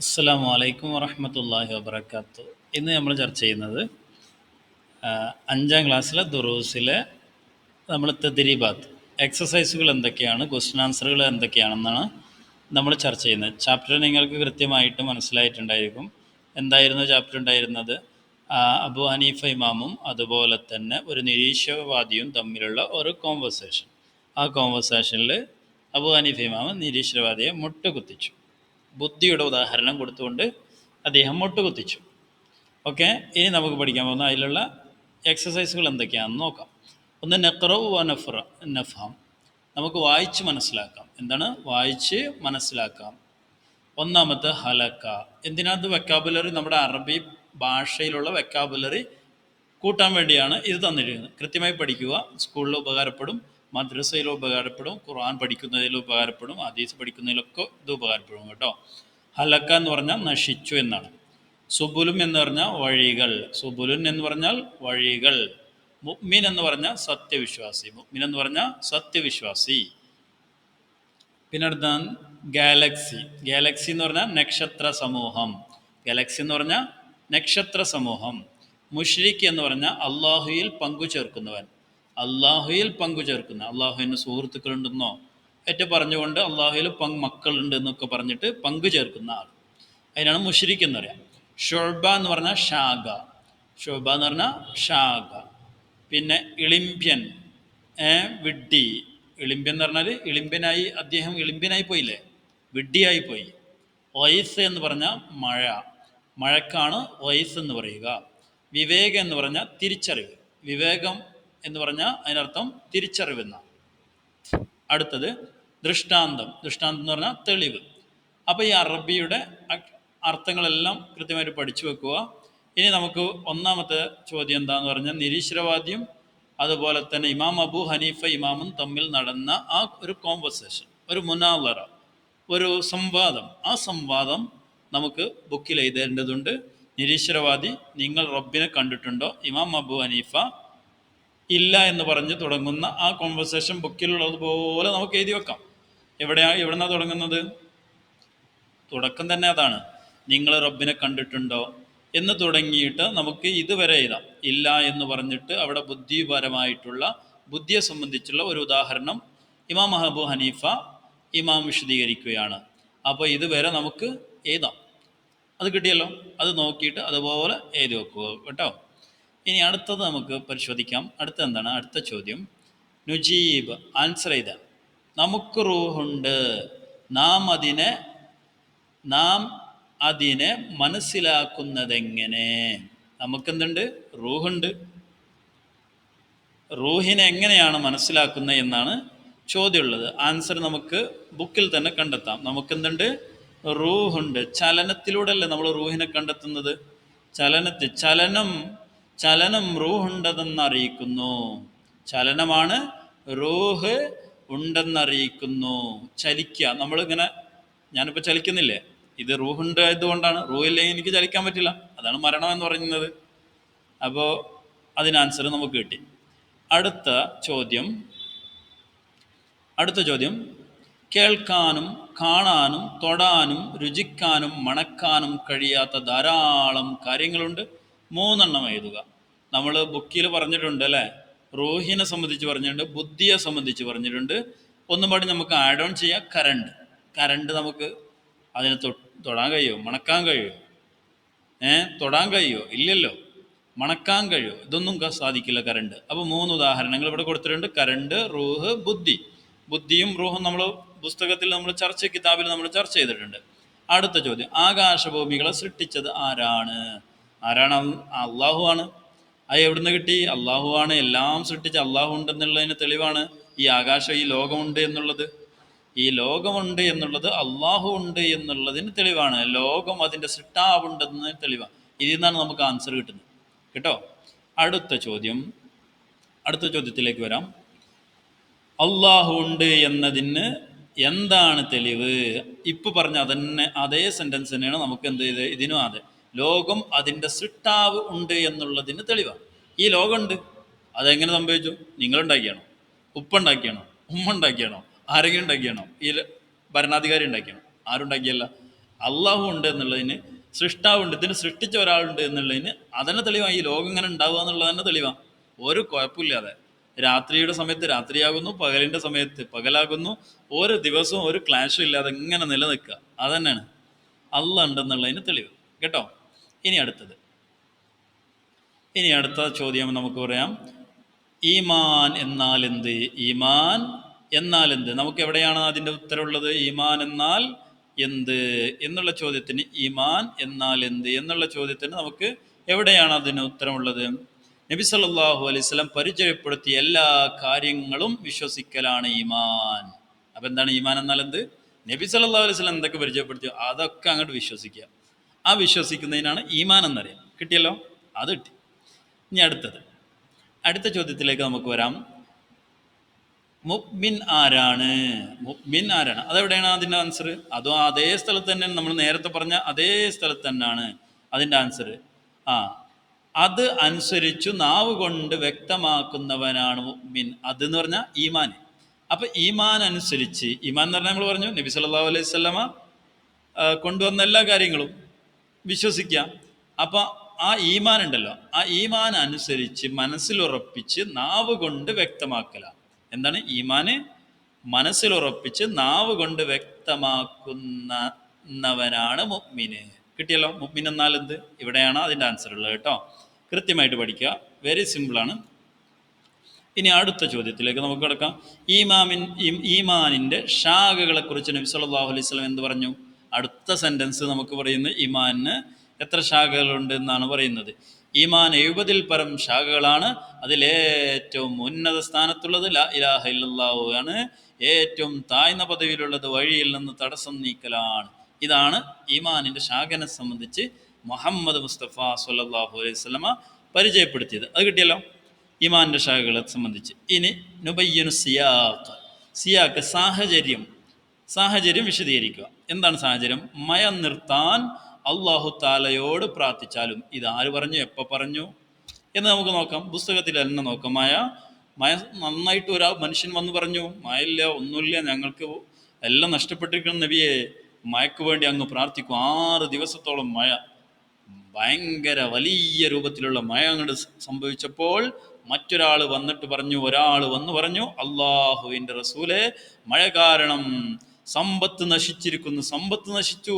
അസ്സാം വലൈക്കും വറഹമത്തല്ലാഹി വാത്ത ഇന്ന് നമ്മൾ ചർച്ച ചെയ്യുന്നത് അഞ്ചാം ക്ലാസ്സിലെ ദുറൂസിലെ നമ്മൾ തെതിരിബാത്ത് എക്സസൈസുകൾ എന്തൊക്കെയാണ് ക്വസ്റ്റ്യൻ ആൻസറുകൾ എന്തൊക്കെയാണെന്നാണ് നമ്മൾ ചർച്ച ചെയ്യുന്നത്. ചാപ്റ്റർ നിങ്ങൾക്ക് കൃത്യമായിട്ട് മനസ്സിലായിട്ടുണ്ടായിരിക്കും. എന്തായിരുന്നു ചാപ്റ്റർ ഉണ്ടായിരുന്നത്? അബു ഹനീഫ ഇമാമും അതുപോലെ തന്നെ ഒരു നിരീശ്വരവാദിയും തമ്മിലുള്ള ഒരു കോൺവെർസേഷൻ ആ കോൺവെർസേഷനിൽ അബു ഹനീഫ ഇമാമ് നിരീശ്വരവാദിയെ മുട്ടുകുത്തിച്ചു. ബുദ്ധിയുടെ ഉദാഹരണം കൊടുത്തുകൊണ്ട് അദ്ദേഹം മുട്ടുകുത്തിച്ചു. ഓക്കെ ഇനി നമുക്ക് പഠിക്കാൻ പോകുന്ന അതിലുള്ള എക്സസൈസുകൾ എന്തൊക്കെയാണെന്ന് നോക്കാം. ഒന്ന് നെക്റവ് വ നഫ്ര നഫാം നമുക്ക് വായിച്ച് മനസ്സിലാക്കാം. എന്താണ്? വായിച്ച് മനസ്സിലാക്കാം. ഒന്നാമത്തെ ഹലക്ക. എന്തിനകത്ത് വെക്കാബുലറി നമ്മുടെ അറബി ഭാഷയിലുള്ള വെക്കാബുലറി കൂട്ടാൻ വേണ്ടിയാണ് ഇത് തന്നിരിക്കുന്നത്. കൃത്യമായി പഠിക്കുക സ്കൂളിൽ ഉപകാരപ്പെടും. മദ്രസയിൽ ഉപകാരപ്പെടും ഖുർആൻ പഠിക്കുന്നതിൽ ഉപകാരപ്പെടും ഹദീസ് പഠിക്കുന്നതിലൊക്കെ ഇത് ഉപകാരപ്പെടും കേട്ടോ. ഹലക്ക എന്ന് പറഞ്ഞാൽ നശിച്ചു എന്നാണ്. സുബുലും എന്ന് പറഞ്ഞാൽ വഴികൾ. സുബുലുൻ എന്ന് പറഞ്ഞാൽ വഴികൾ. മുഅ്മിൻ എന്ന് പറഞ്ഞാൽ സത്യവിശ്വാസി. മുഅ്മിൻ എന്ന് പറഞ്ഞാൽ സത്യവിശ്വാസി. പിന്നെ അടുത്ത ഗാലക്സി. ഗാലക്സി എന്ന് പറഞ്ഞാൽ നക്ഷത്ര സമൂഹം. ഗാലക്സി എന്ന് പറഞ്ഞാൽ നക്ഷത്ര സമൂഹം. മുഷ്രിഖ് എന്ന് പറഞ്ഞാൽ അള്ളാഹുയിൽ പങ്കു ചേർക്കുന്നവൻ അള്ളാഹുയിൽ പങ്കു ചേർക്കുന്ന അള്ളാഹുവിന് സുഹൃത്തുക്കളുണ്ടെന്നോ ഏറ്റ പറഞ്ഞുകൊണ്ട് അള്ളാഹുയിൽ പങ്ക് മക്കളുണ്ട് എന്നൊക്കെ പറഞ്ഞിട്ട് പങ്കു ചേർക്കുന്ന ആൾ. അതിനാണ് മുഷരിക്ക് എന്ന് പറയാം. ഷൊബ എന്ന് പറഞ്ഞാൽ ഷാഗ. ഷൊബ എന്ന് പറഞ്ഞാൽ ഷാഗ. പിന്നെ ഇളിമ്പ്യൻ വിഡ്ഡി. ഇളിമ്പ്യൻ എന്ന് പറഞ്ഞാൽ ഇളിമ്പ്യനായി അദ്ദേഹം ഇളിമ്പ്യനായി പോയില്ലേ? വിഡ്ഡിയായി പോയി. വയസ്സ് എന്ന് പറഞ്ഞാൽ മഴ. മഴക്കാണ് വയസ്സ് എന്ന് പറയുക. വിവേകം എന്ന് പറഞ്ഞാൽ തിരിച്ചറിവ്. വിവേകം എന്ന് പറഞ്ഞാൽ അതിനർത്ഥം തിരിച്ചറിവെന്ന. അടുത്തത് ദൃഷ്ടാന്തം. ദൃഷ്ടാന്തം എന്ന് പറഞ്ഞാൽ തെളിവ്. അപ്പോൾ ഈ അറബിയുടെ അർത്ഥങ്ങളെല്ലാം കൃത്യമായിട്ട് പഠിച്ചു വെക്കുക. ഇനി നമുക്ക് ഒന്നാമത്തെ ചോദ്യം എന്താന്ന് പറഞ്ഞാൽ നിരീശ്വരവാദ്യം അതുപോലെ തന്നെ ഇമാം അബു ഹനീഫ ഇമാമും തമ്മിൽ നടന്ന ആ ഒരു കോൺവെർസേഷൻ ഒരു മുനാലറ ഒരു സംവാദം. ആ സംവാദം നമുക്ക് ബുക്കിൽ എഴുതേണ്ടതുണ്ട്. നിരീശ്വരവാദി നിങ്ങൾ റബ്ബിനെ കണ്ടിട്ടുണ്ടോ? ഇമാം അബു ഹനീഫ ഇല്ല എന്ന് പറഞ്ഞ് തുടങ്ങുന്ന ആ കോൺവെർസേഷൻ ബുക്കിലുള്ളതുപോലെ നമുക്ക് എഴുതി വെക്കാം. എവിടെയാ എവിടെന്നാ തുടങ്ങുന്നത്? തുടക്കം തന്നെ അതാണ്. നിങ്ങൾ റബ്ബിനെ കണ്ടിട്ടുണ്ടോ? എന്ന് തുടങ്ങിയിട്ട് നമുക്ക് ഇതുവരെ എഴുതാം. ഇല്ല എന്ന് പറഞ്ഞിട്ട് അവിടെ ബുദ്ധിപരമായിട്ടുള്ള ബുദ്ധിയെ സംബന്ധിച്ചുള്ള ഒരു ഉദാഹരണം ഇമാം അഹബു ഹനീഫ ഇമാം വിശദീകരിക്കുകയാണ്. അപ്പോൾ ഇതുവരെ നമുക്ക് എഴുതാം. അത് കിട്ടിയല്ലോ? അത് നോക്കിയിട്ട് അതുപോലെ എഴുതി വെക്കുക കേട്ടോ. ഇനി അടുത്തത് നമുക്ക് പരിശോധിക്കാം. അടുത്ത എന്താണ് അടുത്ത ചോദ്യം. നുജീബ് ആൻസർ ചെയ്ത നമുക്ക് റൂഹുണ്ട്. നാം അതിനെ നാം അതിനെ മനസ്സിലാക്കുന്നതെങ്ങനെ? നമുക്കെന്തുണ്ട്? റൂഹുണ്ട്. റൂഹിനെ എങ്ങനെയാണ് മനസ്സിലാക്കുന്നത് എന്നാണ് ചോദ്യമുള്ളത്. ആൻസർ നമുക്ക് ബുക്കിൽ തന്നെ കണ്ടെത്താം. നമുക്കെന്തുണ്ട്? റൂഹുണ്ട്. ചലനത്തിലൂടെയല്ലേ നമ്മൾ റൂഹിനെ കണ്ടെത്തുന്നത്? ചലനത്തിൽ ചലനം ചലനം റൂഹുണ്ടെന്ന് അറിയിക്കുന്നു ചലനമാണ് റൂഹ് ഉണ്ടെന്നറിയിക്കുന്നു. ചലിക്കുക നമ്മളിങ്ങനെ ഞാനിപ്പോൾ ചലിക്കുന്നില്ലേ? ഇത് റൂഹുണ്ട് ആയതുകൊണ്ടാണ്. റൂഹില്ലെങ്കിൽ എനിക്ക് ചലിക്കാൻ പറ്റില്ല. അതാണ് മരണം എന്ന് പറയുന്നത്. അപ്പോൾ അതിനാൻസർ നമുക്ക് കിട്ടി. അടുത്ത ചോദ്യം. അടുത്ത ചോദ്യം. കേൾക്കാനും കാണാനും തൊടാനും രുചിക്കാനും മണക്കാനും കഴിയാത്ത ധാരാളം കാര്യങ്ങളുണ്ട്. മൂന്നെണ്ണം എഴുതുക. നമ്മൾ ബുക്കിൽ പറഞ്ഞിട്ടുണ്ട് അല്ലേ? റൂഹിനെ സംബന്ധിച്ച് പറഞ്ഞിട്ടുണ്ട് ബുദ്ധിയെ സംബന്ധിച്ച് പറഞ്ഞിട്ടുണ്ട്. ഒന്നും പാടി നമുക്ക് ആഡ് ഓൺ ചെയ്യാം. കറണ്ട് കറണ്ട് നമുക്ക് അതിനെ തൊടാൻ കഴിയുമോ മണക്കാൻ കഴിയുമോ ഏ? തൊടാൻ കഴിയുമോ ഇല്ലല്ലോ. മണക്കാൻ കഴിയുമോ ഇതൊന്നും സാധിക്കില്ല കറണ്ട് അപ്പോൾ മൂന്ന് ഉദാഹരണങ്ങൾ ഇവിടെ കൊടുത്തിട്ടുണ്ട്. കറണ്ട് റൂഹ് ബുദ്ധി. ബുദ്ധിയും റൂഹും നമ്മൾ പുസ്തകത്തിൽ നമ്മൾ ചർച്ച കിതാബിൽ നമ്മൾ ചർച്ച ചെയ്തിട്ടുണ്ട്. അടുത്ത ചോദ്യം. ആകാശഭൂമികളെ സൃഷ്ടിച്ചത് ആരാണ്? ആരാണ് അള്ളാഹു ആണ്. അത് എവിടുന്ന് കിട്ടി? അള്ളാഹു ആണ്. എല്ലാം സൃഷ്ടിച്ച് അള്ളാഹു ഉണ്ടെന്നുള്ളതിന് തെളിവാണ് ഈ ആകാശം ഈ ലോകമുണ്ട് എന്നുള്ളത്. ഈ ലോകമുണ്ട് എന്നുള്ളത് അള്ളാഹു ഉണ്ട് എന്നുള്ളതിന് തെളിവാണ്. ലോകം അതിന്റെ സൃഷ്ടാവുണ്ടെന്ന് തെളിവാണ് ഇതിൽ നിന്നാണ് നമുക്ക് ആൻസർ കിട്ടുന്നത്. കേട്ടോ? അടുത്ത ചോദ്യം. അടുത്ത ചോദ്യത്തിലേക്ക് വരാം. അള്ളാഹു ഉണ്ട് എന്നതിന് എന്താണ് തെളിവ്? ഇപ്പൊ പറഞ്ഞ അതന്നെ അതേ സെന്റൻസ് തന്നെയാണ് നമുക്ക് എന്ത് ചെയ്ത് ഇതിനും അതെ. ലോകം അതിന്റെ സൃഷ്ടാവ് ഉണ്ട് എന്നുള്ളതിന് തെളിവാണ്. ഈ ലോകമുണ്ട്. അതെങ്ങനെ സംഭവിച്ചു? നിങ്ങളുണ്ടാക്കിയാണോ? ഉപ്പുണ്ടാക്കിയാണോ? ഉമ്മ ഉണ്ടാക്കിയാണോ ആരെങ്കിലും ഉണ്ടാക്കിയാണോ? ഈ ഭരണാധികാരി ഉണ്ടാക്കിയാണോ? ആരുണ്ടാക്കിയല്ല? അള്ളാഹു ഉണ്ട് എന്നുള്ളതിന് സൃഷ്ടാവുണ്ട് ഇതിന് സൃഷ്ടിച്ച ഒരാളുണ്ട് എന്നുള്ളതിന് അതന്നെ തെളിവാണ്. ഈ ലോകം ഇങ്ങനെ ഉണ്ടാവുക എന്നുള്ളത് തന്നെ തെളിവാണ്. ഒരു കുഴപ്പമില്ലാതെ. രാത്രിയുടെ സമയത്ത് രാത്രിയാകുന്നു പകലിന്റെ സമയത്ത് പകലാകുന്നു. ഓരോ ദിവസവും ഒരു ക്ലാഷും ഇല്ലാതെ ഇങ്ങനെ നിലനിൽക്കുക. അതന്നെയാണ്. അല്ല ഉണ്ടെന്നുള്ളതിന് തെളിവ്. കേട്ടോ? ഇനി അടുത്തത്. ഇനി അടുത്ത ചോദ്യം നമുക്ക് പറയാം. ഈമാൻ എന്നാൽ എന്ത്? ഈമാൻ എന്നാൽ എന്ത്? നമുക്ക് എവിടെയാണ് അതിന്റെ ഉത്തരവുള്ളത്? ഈമാൻ എന്നാൽ എന്ത്? എന്നുള്ള ചോദ്യത്തിന് ഈമാൻ എന്നാൽ എന്ത്? എന്നുള്ള ചോദ്യത്തിന് നമുക്ക് എവിടെയാണ് അതിന് ഉത്തരമുള്ളത് നബി സല്ലാഹു അലൈഹി വസല്ലം പരിചയപ്പെടുത്തിയ എല്ലാ കാര്യങ്ങളും വിശ്വസിക്കലാണ് ഈമാൻ. അപ്പം എന്താണ് ഈമാൻ എന്നാൽ എന്ത്? നബി സല്ലാ അലൈഹി വസല്ലം എന്തൊക്കെ പരിചയപ്പെടുത്തിയോ? അതൊക്കെ അങ്ങോട്ട് വിശ്വസിക്കുക. ആ വിശ്വസിക്കുന്നതിനാണ് ഈമാൻ എന്നറിയാം കിട്ടിയല്ലോ? അത് കിട്ടി. ഇനി അടുത്തത്. അടുത്ത ചോദ്യത്തിലേക്ക് നമുക്ക് വരാം. മുബ്മിൻ ആരാണ്? മുബ്മിൻ ആരാണ്? അതെവിടെയാണ് അതിന്റെ ആൻസർ അതും അതേ സ്ഥലത്ത് തന്നെ നമ്മൾ നേരത്തെ പറഞ്ഞ അതേ സ്ഥലത്ത് തന്നെയാണ് അതിന്റെ ആൻസർ ആ അത് അനുസരിച്ചു നാവ് കൊണ്ട് വ്യക്തമാക്കുന്നവനാണ് മുബ്മിൻ. അത് എന്ന് പറഞ്ഞാൽ ഈമാൻ. അപ്പൊ ഈമാൻ അനുസരിച്ച് ഈമാൻ എന്ന് പറഞ്ഞാൽ നമ്മൾ പറഞ്ഞു നബി സല്ലല്ലാഹു അലൈഹി വസല്ലമ കൊണ്ടുവന്ന എല്ലാ കാര്യങ്ങളും വിശ്വസിക്കാം. അപ്പോൾ ആ ഈമാൻ ഉണ്ടല്ലോ ആ ഈമാൻ അനുസരിച്ച് മനസ്സിലുറപ്പിച്ച് നാവ് കൊണ്ട് വ്യക്തമാക്കല. എന്താണ്? ഈമാന് മനസ്സിലുറപ്പിച്ച് നാവ് കൊണ്ട് വ്യക്തമാക്കുന്നവനാണ് മുഗ്മിന്. കിട്ടിയല്ലോ? മുഗ്മിൻ എന്നാൽ എന്ത്? ഇവിടെയാണ് അതിന്റെ ആൻസർ ഉള്ളത് കേട്ടോ. കൃത്യമായിട്ട് പഠിക്കുക. വെരി സിമ്പിളാണ് ഇനി അടുത്ത ചോദ്യത്തിലേക്ക് നമുക്ക് കിടക്കാം. ഈമാമിൻ ഈമാനിന്റെ ശാഖകളെക്കുറിച്ച് നബി സല്ലല്ലാഹു അലൈഹി സ്വലം എന്ത് പറഞ്ഞു? അടുത്ത സെന്റൻസ് നമുക്ക് പറയുന്നത് ഇമാന് എത്ര ശാഖകളുണ്ട് എന്നാണ് പറയുന്നത്. ഈമാൻ എഴുപതിൽ പരം ശാഖകളാണ്. അതിലേറ്റവും ഉന്നത സ്ഥാനത്തുള്ളത് ലാ ഇലാഹ ഇല്ലാഹു ആണ്. ഏറ്റവും താഴ്ന്ന പദവിയിലുള്ളത് വഴിയിൽ നിന്ന് തടസ്സം നീക്കലാണ്. ഇതാണ് ഈമാനിന്റെ ശാഖനെ സംബന്ധിച്ച് മുഹമ്മദ് മുസ്തഫ സല്ലല്ലാഹു അലൈഹി വസല്ലമ പരിചയപ്പെടുത്തിയത്. അത് കിട്ടിയല്ലോ? ഈമാന്റെ ശാഖകളെ സംബന്ധിച്ച്. ഇനി നുബയ്യനു സിയാഖ്. സിയാക്ക് സാഹചര്യം. സാഹചര്യം വിശദീകരിക്കുക. എന്താണ് സാഹചര്യം? മയ നിർത്താൻ അള്ളാഹു താലയോട് പ്രാർത്ഥിച്ചാലും ഇത് ആര് പറഞ്ഞു എപ്പോൾ പറഞ്ഞു? എന്ന് നമുക്ക് നോക്കാം. പുസ്തകത്തിൽ തന്നെ നോക്കാം മയ മയ നന്നായിട്ട് ഒരാ മനുഷ്യൻ വന്ന് പറഞ്ഞു മയയില്ല ഒന്നുമില്ല ഞങ്ങൾക്ക് എല്ലാം നഷ്ടപ്പെട്ടിരിക്കണം നബിയെ മയക്ക് വേണ്ടി അങ്ങ് പ്രാർത്ഥിക്കും. ആറ് ദിവസത്തോളം മഴ ഭയങ്കര വലിയ രൂപത്തിലുള്ള മയ അങ്ങോട്ട് സംഭവിച്ചപ്പോൾ മറ്റൊരാൾ വന്നിട്ട് പറഞ്ഞു ഒരാൾ വന്ന് പറഞ്ഞു അള്ളാഹുവിന്റെ റസൂലെ മഴ കാരണം സമ്പത്ത് നശിച്ചിരിക്കുന്നു സമ്പത്ത് നശിച്ചു.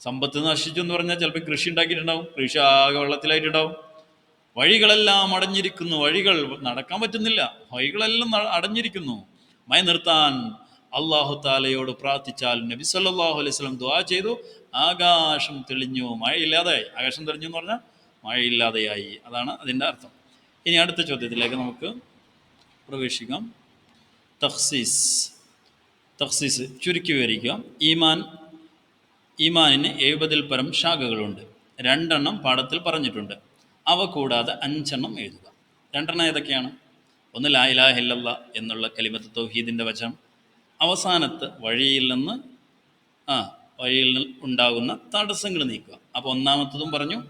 സമ്പത്ത് നശിച്ചു എന്ന് പറഞ്ഞാൽ ചിലപ്പോൾ കൃഷി ഉണ്ടാക്കിയിട്ടുണ്ടാവും കൃഷി ആകെ വെള്ളത്തിലായിട്ടുണ്ടാവും. വഴികളെല്ലാം അടഞ്ഞിരിക്കുന്നു വഴികൾ നടക്കാൻ പറ്റുന്നില്ല വഴികളെല്ലാം അടഞ്ഞിരിക്കുന്നു. മയ നിർത്താൻ അള്ളാഹു താലയോട് പ്രാർത്ഥിച്ചാൽ നബി സല്ലാഹു അലൈഹി സ്വലം ദുആ ചെയ്തു ആകാശം തെളിഞ്ഞു മഴയില്ലാതെ ആകാശം തെളിഞ്ഞു എന്ന് പറഞ്ഞാൽ മഴയില്ലാതെയായി. അതാണ് അതിന്റെ അർത്ഥം. ഇനി അടുത്ത ചോദ്യത്തിലേക്ക് നമുക്ക് പ്രവേശിക്കാം. തഖ്സീസ്. തഖ്സീസ് ചുരുക്കി വിവരിക്കുക. ഈമാൻ ഈമാനിന് എഴുപതിൽ പരം ശാഖകളുണ്ട്. രണ്ടെണ്ണം പാഠത്തിൽ പറഞ്ഞിട്ടുണ്ട്. അവ കൂടാതെ അഞ്ചെണ്ണം എഴുതുക. രണ്ടെണ്ണം ഏതൊക്കെയാണ്? ഒന്ന് ലാ ഇലാഹ ഇല്ലല്ലാ എന്നുള്ള കലിമത്ത് തൗഹീദിന്റെ വചനം. അവസാനത്ത് വഴിയിൽ നിന്ന് ആ വഴിയിൽ ഉണ്ടാകുന്ന തടസ്സങ്ങൾ നീക്കുക. അപ്പോൾ ഒന്നാമത്തതും പറഞ്ഞു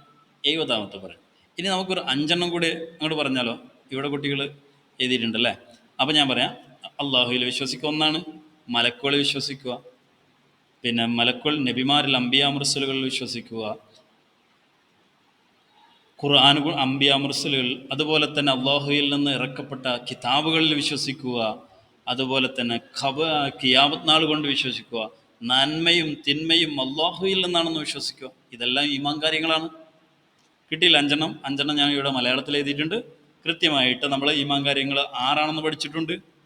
എഴുപതാമത്തെ പറഞ്ഞു. ഇനി നമുക്കൊരു അഞ്ചെണ്ണം കൂടി അങ്ങോട്ട് പറഞ്ഞാലോ? ഇവിടെ കുട്ടികൾ എഴുതിയിട്ടുണ്ടല്ലേ? അപ്പോൾ ഞാൻ പറയാം അള്ളാഹുവിൽ വിശ്വസിക്കുക ഒന്നാണ്. മലക്കുകൾ വിശ്വസിക്കുക. പിന്നെ മലക്കുൾ നബിമാരിൽ അമ്പിയാമൃസലുകളിൽ വിശ്വസിക്കുക. ഖുർആാനുകൾ അമ്പിയാമൃസലുകൾ അതുപോലെ തന്നെ അള്ളാഹുയിൽ നിന്ന് ഇറക്കപ്പെട്ട കിതാബുകളിൽ വിശ്വസിക്കുക. അതുപോലെ തന്നെ ഖബ കിയാമത് നാൾ കൊണ്ട് വിശ്വസിക്കുക. നന്മയും തിന്മയും അള്ളാഹുയിൽ നിന്നാണെന്ന് വിശ്വസിക്കുക. ഇതെല്ലാം ഈമാൻ കാര്യങ്ങളാണ്. കിട്ടിയില്ല അഞ്ചെണ്ണം. അഞ്ചെണ്ണം ഞാൻ ഇവിടെ മലയാളത്തിൽ എഴുതിയിട്ടുണ്ട്. കൃത്യമായിട്ട് നമ്മൾ ഈമാൻ കാര്യങ്ങൾ ആറാണെന്ന് പഠിച്ചിട്ടുണ്ട്.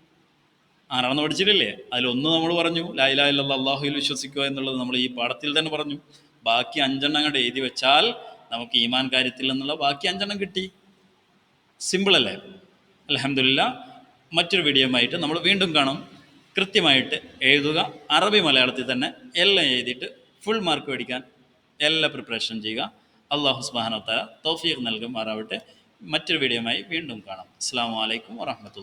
ആറാണെന്ന് പഠിച്ചിട്ടില്ലേ? അതിലൊന്ന് നമ്മൾ പറഞ്ഞു ലായിലാ അള്ളാഹുയിൽ വിശ്വസിക്കുക എന്നുള്ളത് നമ്മൾ ഈ പാഠത്തിൽ തന്നെ പറഞ്ഞു. ബാക്കി അഞ്ചെണ്ണം അങ്ങോട്ട് എഴുതി വെച്ചാൽ നമുക്ക് ഈമാൻ കാര്യത്തിൽ എന്നുള്ള ബാക്കി അഞ്ചെണ്ണം കിട്ടി. സിമ്പിൾ അല്ലേ? അലഹമില്ല മറ്റൊരു വീഡിയോയുമായിട്ട് നമ്മൾ വീണ്ടും കാണും. കൃത്യമായിട്ട് എഴുതുക. അറബി മലയാളത്തിൽ തന്നെ എല്ലാം എഴുതിയിട്ട് ഫുൾ മാർക്ക് മേടിക്കാൻ എല്ലാം പ്രിപ്പറേഷൻ ചെയ്യുക. അള്ളാഹു സുബാനോത്തല തൗഫീഖ് നൽകുമാറാവട്ടെ. മറ്റൊരു വീഡിയോയുമായി വീണ്ടും കാണാം. അസ്സാം വലൈക്കും വാഹമത്തുള്ള